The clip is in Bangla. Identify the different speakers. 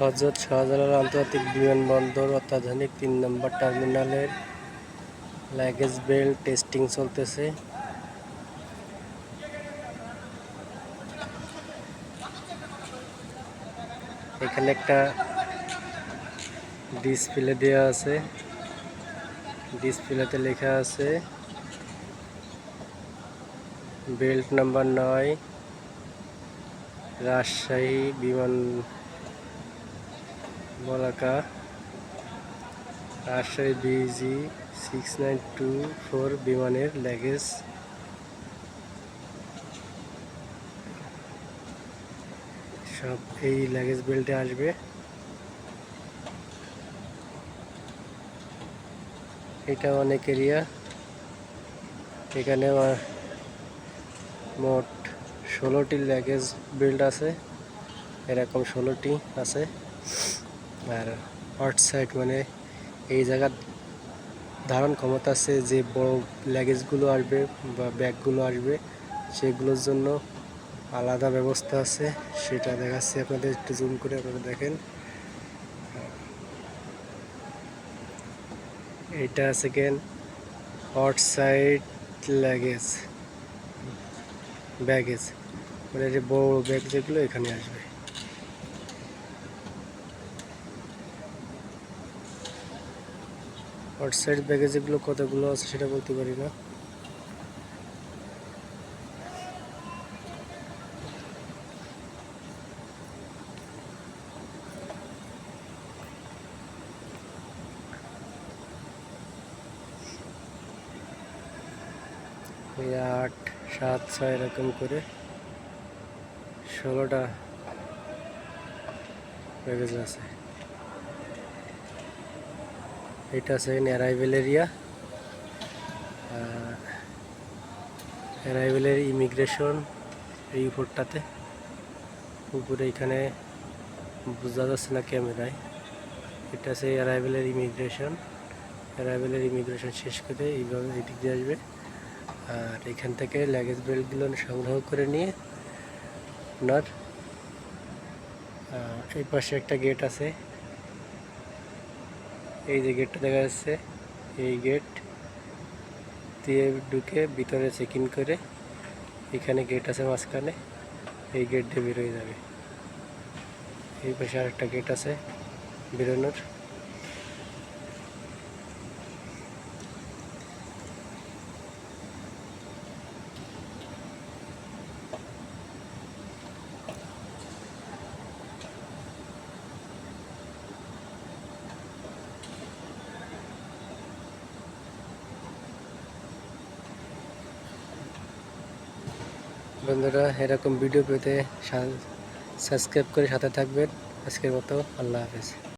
Speaker 1: হজরত শাহজালাল আন্তর্জাতিক বিমানবন্দর অত্যাধুনিক তিন নম্বর টার্মিনালের লাগেজ বেল্ট টেস্টিং চলতেছে। এখানে একটা ডিসপ্লে দেওয়া আছে। ডিসপ্লেতে লেখা আছে বেল্ট নাম্বার নয়, Rajshahi Biman Balaka Rajshahi BG six nine two four বিমানের ল্যাগেজ সব এই ল্যাগেজ বেল্টে আসবে। এটা অনেক এরিয়া এখানে মোট ষোলোটি ল্যাগেজ বেল্ট আছে। এরকম ষোলোটি আছে। আর আউট সাইড মানে এই জায়গার ধারণ ক্ষমতা আছে যে বড় ল্যাগেজগুলো আসবে বা ব্যাগগুলো আসবে, সেগুলোর জন্য আলাদা ব্যবস্থা আছে। সেটা দেখাচ্ছি আপনাদের, একটু জুম করে আপনারা দেখেন। এটা সেকেন্ড আউটসাইড ল্যাগেজ ব্যাগেজ মানে যে বড় ব্যাগ যেগুলো এখানে আসবে। আউটসাইড ব্যাগে যেগুলো কতগুলো আছে সেটা বলতে পারি না। আট, সাত, ছয় এরকম করে ষোলোটা প্যাকেজ আছে। এটা আছে অ্যারাইভেল এরিয়া অ্যারাইভেলের ইমিগ্রেশন এই উপরটাতে উপরে এখানে বোঝা যাচ্ছে না ক্যামেরায়। এটা আছে অ্যারাইভেলের ইমিগ্রেশন অ্যারাইভেলের ইমিগ্রেশন শেষ করে এইভাবে এদিক দিয়ে আসবে। আর এখান থেকে লাগেজ বেল্টগুলো সংগ্রহ করে নিয়ে আপনার এই পাশে একটা গেট আছে। এই যে গেটটা দেখা যাচ্ছে, এই গেট দিয়ে ঢুকে ভিতরে চেক ইন করে এখানে গেট আছে মাঝখানে, এই গেট দিয়ে বেরোয় যাবে। এই পাশে আরেকটা গেট আছে বেরোনোর। বন্ধুরা এরকম ভিডিও পেতে সাবস্ক্রাইব করে সাথে থাকবেন। আজকের মতো আল্লাহ হাফেজ।